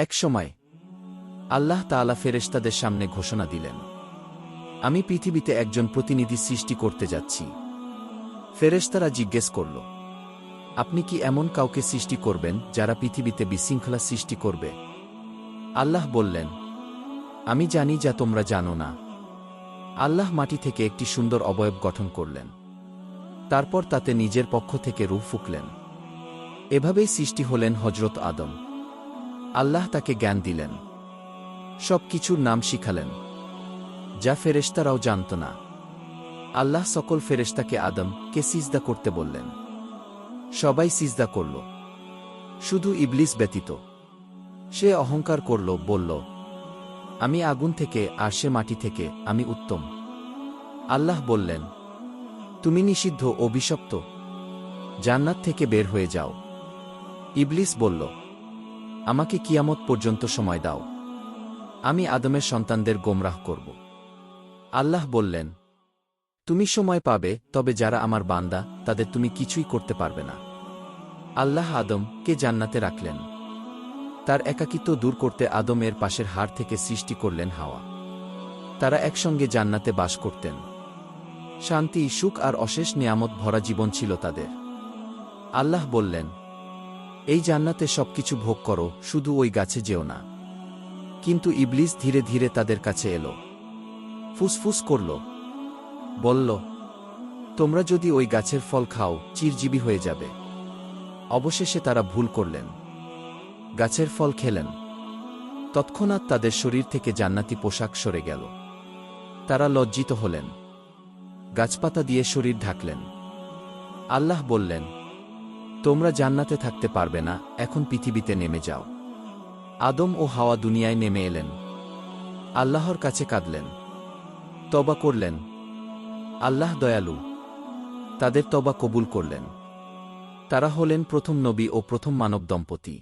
এক সময় আল্লাহ তাআলা ফেরেশতাদের সামনে ঘোষণা দিলেন, আমি পৃথিবীতে একজন প্রতিনিধি সৃষ্টি করতে যাচ্ছি। ফেরেশতারা জিজ্ঞেস করল, আপনি কি এমন কাউকে সৃষ্টি করবেন যারা পৃথিবীতে বিশৃঙ্খলা সৃষ্টি করবে? আল্লাহ বললেন, আমি জানি যা তোমরা জানো না। আল্লাহ মাটি থেকে একটি সুন্দর অবয়ব গঠন করলেন। তারপর তাতে নিজের পক্ষ থেকে রূপ ফুকলেন। এভাবেই সৃষ্টি হলেন হজরত আদম। আল্লাহ তাকে জ্ঞান দিলেন। সব কিছুর নাম শিখালেন। যা ফেরেশতারাও জানত না। আল্লাহ সকল ফেরেশতাকে আদম কে সিজদা করতে বললেন। সবাই সিজদা করল। শুধু ইবলিস ব্যতীত। সে অহংকার করল, বলল, আমি আগুন থেকে আর সে মাটি থেকে আমি উত্তম। আল্লাহ বললেন, তুমি নিষিদ্ধ অভিশপ্ত জান্নাত থেকে বের হয়ে যাও। ইবলিস বলল আমাকে কিয়ামত পর্যন্ত সময় দাও। আমি আদমের সন্তানদের গোমরাহ করব। আল্লাহ বললেন, তুমি সময় পাবে, তবে যারা আমার বান্দা, তাদের তুমি কিছুই করতে পারবে না। আল্লাহ আদম কে জান্নাতে রাখলেন। তার একাকিত্ব দূর করতে আদমের পাশের হাড় থেকে সৃষ্টি করলেন হাওয়া। তারা একসঙ্গে জান্নাতে বাস করতেন। শান্তি, সুখ আর অশেষ নিয়ামত ভরা জীবন ছিল তাদের। আল্লাহ বললেন এই জান্নাতে সবকিছু ভোগ করো, শুধু ওই গাছে যেও না। কিন্তু ইবলিস ধীরে ধীরে তাদের কাছে এলো। ফুসফুস করল। বলল, তোমরা যদি ওই গাছের ফল খাও, চিরজীবী হয়ে যাবে। অবশেষে তারা ভুল করলেন। গাছের ফল খেলেন। তৎক্ষণাৎ তাদের শরীর থেকে জান্নাতি পোশাক সরে গেল। তারা লজ্জিত হলেন। গাছপাতা দিয়ে শরীর ঢাকলেন। আল্লাহ বললেন তোমরা জান্নাতে থাকতে পারবে না, এখন পৃথিবীতে নেমে যাও। আদম ও হাওয়া দুনিয়ায় নেমে এলেন। আল্লাহর কাছে কাঁদলেন। তবা করলেন। আল্লাহ দয়ালু, তাদের তবা কবুল করলেন। তারা হলেন প্রথম নবী ও প্রথম মানব দম্পতি